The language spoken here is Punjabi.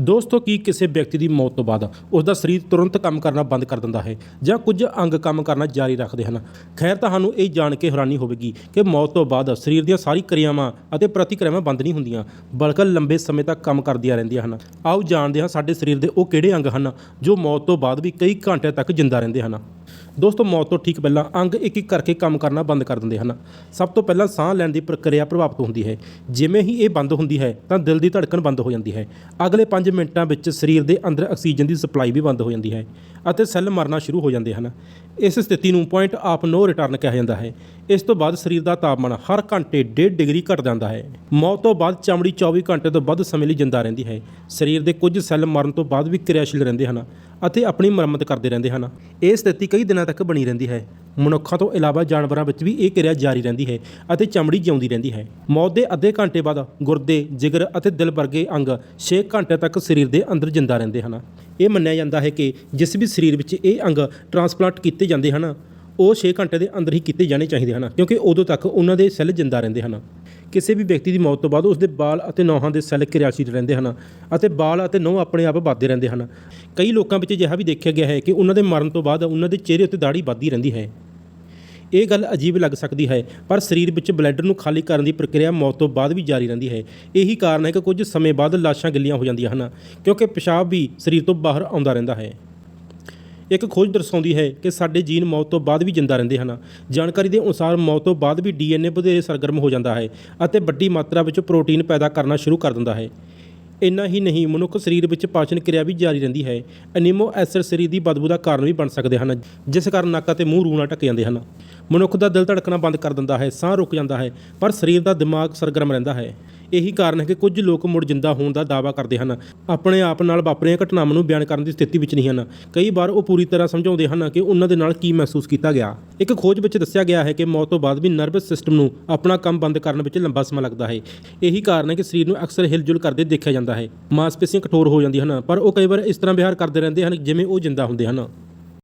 ਦੋਸਤੋ, ਕੀ ਕਿਸੇ ਵਿਅਕਤੀ ਦੀ ਮੌਤ ਤੋਂ ਬਾਅਦ ਉਸ ਦਾ ਸਰੀਰ ਤੁਰੰਤ ਕੰਮ ਕਰਨਾ ਬੰਦ ਕਰ ਦਿੰਦਾ ਹੈ ਜਾਂ ਕੁਝ ਅੰਗ ਕੰਮ ਕਰਨਾ ਜਾਰੀ ਰੱਖਦੇ ਹਨ? ਖੈਰ, ਤੁਹਾਨੂੰ ਇਹ ਜਾਣ ਕੇ ਹੈਰਾਨੀ ਹੋਵੇਗੀ ਕਿ ਮੌਤ ਤੋਂ ਬਾਅਦ ਸਰੀਰ ਦੀਆਂ ਸਾਰੀ ਕਿਰਿਆਵਾਂ ਅਤੇ ਪ੍ਰਤੀਕਿਰਿਆਵਾਂ ਬੰਦ ਨਹੀਂ ਹੁੰਦੀਆਂ, ਬਲਕਿ ਲੰਬੇ ਸਮੇਂ ਤੱਕ ਕੰਮ ਕਰਦੀਆਂ ਰਹਿੰਦੀਆਂ ਹਨ। ਆਓ ਜਾਣਦੇ ਹਾਂ ਸਾਡੇ ਸਰੀਰ ਦੇ ਉਹ ਕਿਹੜੇ ਅੰਗ ਹਨ ਜੋ ਮੌਤ ਤੋਂ ਬਾਅਦ ਵੀ ਕਈ ਘੰਟਿਆਂ ਤੱਕ ਜਿੰਦਾ ਰਹਿੰਦੇ ਹਨ। ਦੋਸਤੋ, ਮੌਤ ਤੋਂ ਠੀਕ ਪਹਿਲਾਂ ਅੰਗ ਇੱਕ ਇੱਕ ਕਰਕੇ ਕੰਮ ਕਰਨਾ ਬੰਦ ਕਰ ਦਿੰਦੇ ਹਨ। ਸਭ ਤੋਂ ਪਹਿਲਾਂ ਸਾਹ ਲੈਣ ਦੀ ਪ੍ਰਕਿਰਿਆ ਪ੍ਰਭਾਵਿਤ ਹੁੰਦੀ ਹੈ। ਜਿਵੇਂ ਹੀ ਇਹ ਬੰਦ ਹੁੰਦੀ ਹੈ, ਤਾਂ ਦਿਲ ਦੀ ਧੜਕਣ ਬੰਦ ਹੋ ਜਾਂਦੀ ਹੈ। ਅਗਲੇ 5 ਮਿੰਟਾਂ ਵਿੱਚ ਸਰੀਰ ਦੇ ਅੰਦਰ ਆਕਸੀਜਨ ਦੀ ਸਪਲਾਈ ਵੀ ਬੰਦ ਹੋ ਜਾਂਦੀ ਹੈ ਅਤੇ ਸੈੱਲ ਮਰਨਾ ਸ਼ੁਰੂ ਹੋ ਜਾਂਦੇ ਹਨ। ਇਸ ਸਥਿਤੀ ਨੂੰ ਪੁਆਇੰਟ ਆਫ ਨੋ ਰਿਟਰਨ ਕਿਹਾ ਜਾਂਦਾ ਹੈ। ਇਸ ਤੋਂ ਬਾਅਦ ਸਰੀਰ ਦਾ ਤਾਪਮਾਨ ਹਰ ਘੰਟੇ 1.5 ਡਿਗਰੀ ਘਟ ਜਾਂਦਾ ਹੈ। ਮੌਤ ਤੋਂ ਬਾਅਦ ਚਮੜੀ 24 ਘੰਟੇ ਤੋਂ ਵੱਧ ਸਮੇਂ ਲਈ ਜਿੰਦਾ ਰਹਿੰਦੀ ਹੈ। ਸਰੀਰ ਦੇ ਕੁਝ ਸੈੱਲ ਮਰਨ ਤੋਂ ਬਾਅਦ ਵੀ ਕਿਰਿਆਸ਼ੀਲ ਰਹਿੰਦੇ ਹਨ ਅਤੇ ਆਪਣੀ ਮੁਰੰਮਤ ਕਰਦੇ ਰਹਿੰਦੇ ਹਨ। ਇਹ ਸਥਿਤੀ ਕਈ ਦਿਨਾਂ ਤੱਕ ਬਣੀ ਰਹਿੰਦੀ ਹੈ। ਮਨੁੱਖਾਂ ਤੋਂ ਇਲਾਵਾ ਜਾਨਵਰਾਂ ਵਿੱਚ ਵੀ ਇਹ ਕਿਰਿਆ ਜਾਰੀ ਰਹਿੰਦੀ ਹੈ ਅਤੇ ਚਮੜੀ ਜਿਉਂਦੀ ਰਹਿੰਦੀ ਹੈ। ਮੌਤ ਦੇ ਅੱਧੇ ਘੰਟੇ ਬਾਅਦ ਗੁਰਦੇ, ਜਿਗਰ ਅਤੇ ਦਿਲ ਵਰਗੇ ਅੰਗ 6 ਘੰਟੇ ਤੱਕ ਸਰੀਰ ਦੇ ਅੰਦਰ ਜਿੰਦਾ ਰਹਿੰਦੇ ਹਨ। ਇਹ ਮੰਨਿਆ ਜਾਂਦਾ ਹੈ ਕਿ ਜਿਸ ਵੀ ਸਰੀਰ ਵਿੱਚ ਇਹ ਅੰਗ ਟਰਾਂਸਪਲਾਂਟ ਕੀਤੇ ਜਾਂਦੇ ਹਨ, ਉਹ 6 ਘੰਟੇ ਦੇ ਅੰਦਰ ਹੀ ਕੀਤੇ ਜਾਣੇ ਚਾਹੀਦੇ ਹਨ, ਕਿਉਂਕਿ ਉਦੋਂ ਤੱਕ ਉਹਨਾਂ ਦੇ ਸੈੱਲ ਜਿੰਦਾ ਰਹਿੰਦੇ ਹਨ। ਕਿਸੇ ਵੀ ਵਿਅਕਤੀ ਦੀ ਮੌਤ ਤੋਂ ਬਾਅਦ ਉਸ ਦੇ ਬਾਲ ਅਤੇ ਨੌਹਾਂ ਦੇ ਸੈੱਲ ਕਿਰਿਆਸ਼ੀਲ ਰਹਿੰਦੇ ਹਨ ਅਤੇ ਬਾਲ ਅਤੇ ਨਹੁੰ ਆਪਣੇ ਆਪ ਵੱਧਦੇ ਰਹਿੰਦੇ ਹਨ। ਕਈ ਲੋਕਾਂ ਵਿੱਚ ਅਜਿਹਾ ਵੀ ਦੇਖਿਆ ਗਿਆ ਹੈ ਕਿ ਉਹਨਾਂ ਦੇ ਮਰਨ ਤੋਂ ਬਾਅਦ ਉਹਨਾਂ ਦੇ ਚਿਹਰੇ ਉੱਤੇ ਦਾੜੀ ਵੱਧਦੀ ਰਹਿੰਦੀ ਹੈ। ਇਹ ਗੱਲ ਅਜੀਬ ਲੱਗ ਸਕਦੀ ਹੈ, ਪਰ ਸਰੀਰ ਵਿੱਚ ਬਲੈਡਰ ਨੂੰ ਖਾਲੀ ਕਰਨ ਦੀ ਪ੍ਰਕਿਰਿਆ ਮੌਤ ਤੋਂ ਬਾਅਦ ਵੀ ਜਾਰੀ ਰਹਿੰਦੀ ਹੈ। ਇਹੀ ਕਾਰਨ ਹੈ ਕਿ ਕੁਝ ਸਮੇਂ ਬਾਅਦ ਲਾਸ਼ਾਂ ਗਿੱਲੀਆਂ ਹੋ ਜਾਂਦੀਆਂ ਹਨ, ਕਿਉਂਕਿ ਪਿਸ਼ਾਬ ਵੀ ਸਰੀਰ ਤੋਂ ਬਾਹਰ ਆਉਂਦਾ ਰਹਿੰਦਾ ਹੈ। ਇੱਕ ਖੋਜ ਦਰਸਾਉਂਦੀ ਹੈ ਕਿ ਸਾਡੇ ਜੀਨ ਮੌਤ ਤੋਂ ਬਾਅਦ ਵੀ ਜਿੰਦਾ ਰਹਿੰਦੇ ਹਨ। ਜਾਣਕਾਰੀ ਦੇ ਅਨੁਸਾਰ ਮੌਤ ਤੋਂ ਬਾਅਦ ਵੀ ਡੀਐਨਏ ਵਧੇਰੇ ਸਰਗਰਮ ਹੋ ਜਾਂਦਾ ਹੈ ਅਤੇ ਵੱਡੀ ਮਾਤਰਾ ਵਿੱਚ ਪ੍ਰੋਟੀਨ ਪੈਦਾ ਕਰਨਾ ਸ਼ੁਰੂ ਕਰ ਦਿੰਦਾ ਹੈ। ਇੰਨਾ ਹੀ ਨਹੀਂ, ਮਨੁੱਖ ਸਰੀਰ ਵਿੱਚ ਪਾਚਨ ਕਿਰਿਆ ਵੀ ਜਾਰੀ ਰਹਿੰਦੀ ਹੈ। ਅਨੀਮੋ ਐਸਿਡ ਸਰੀਰ ਦੀ ਬਦਬੂ ਦਾ ਕਾਰਨ ਵੀ ਬਣ ਸਕਦੇ ਹਨ, ਜਿਸ ਕਾਰਨ ਨੱਕ ਅਤੇ ਮੂੰਹ ਰੂਹ ਨਾਲ ਢੱਕ ਜਾਂਦੇ ਹਨ। ਮਨੁੱਖ ਦਾ ਦਿਲ ਧੜਕਣਾ ਬੰਦ ਕਰ ਦਿੰਦਾ ਹੈ, ਸਾਹ ਰੁਕ ਜਾਂਦਾ ਹੈ, ਪਰ ਸਰੀਰ ਦਾ ਦਿਮਾਗ ਸਰਗਰਮ ਰਹਿੰਦਾ ਹੈ। ਇਹੀ ਕਾਰਨ ਹੈ ਕਿ ਕੁਝ ਲੋਕ ਮੁੜ ਜਿੰਦਾ ਹੋਣ ਦਾ ਦਾਅਵਾ ਕਰਦੇ ਹਨ। ਆਪਣੇ ਆਪ ਨਾਲ ਵਾਪਰੀਆਂ ਘਟਨਾਵਾਂ ਨੂੰ ਬਿਆਨ ਕਰਨ ਦੀ ਸਥਿਤੀ ਵਿੱਚ ਨਹੀਂ ਹਨ। ਕਈ ਵਾਰ ਉਹ ਪੂਰੀ ਤਰ੍ਹਾਂ ਸਮਝਾਉਂਦੇ ਹਨ ਕਿ ਉਹਨਾਂ ਦੇ ਨਾਲ ਕੀ ਮਹਿਸੂਸ ਕੀਤਾ ਗਿਆ। ਇੱਕ ਖੋਜ ਵਿੱਚ ਦੱਸਿਆ ਗਿਆ ਹੈ ਕਿ ਮੌਤ ਤੋਂ ਬਾਅਦ ਵੀ ਨਰਵਸ ਸਿਸਟਮ ਨੂੰ ਆਪਣਾ ਕੰਮ ਬੰਦ ਕਰਨ ਵਿੱਚ ਲੰਬਾ ਸਮਾਂ ਲੱਗਦਾ ਹੈ। ਇਹੀ ਕਾਰਨ ਹੈ ਕਿ ਸਰੀਰ ਨੂੰ ਅਕਸਰ ਹਿਲਜੁਲ ਕਰਦੇ ਦੇਖਿਆ ਜਾਂਦਾ ਹੈ। ਮਾਸਪੇਸ਼ੀਆਂ ਕਠੋਰ ਹੋ ਜਾਂਦੀਆਂ ਹਨ, ਪਰ ਉਹ ਕਈ ਵਾਰ ਇਸ ਤਰ੍ਹਾਂ ਵਿਹਾਰ ਕਰਦੇ ਰਹਿੰਦੇ ਹਨ ਜਿਵੇਂ ਉਹ ਜਿੰਦਾ ਹੁੰਦੇ ਹਨ।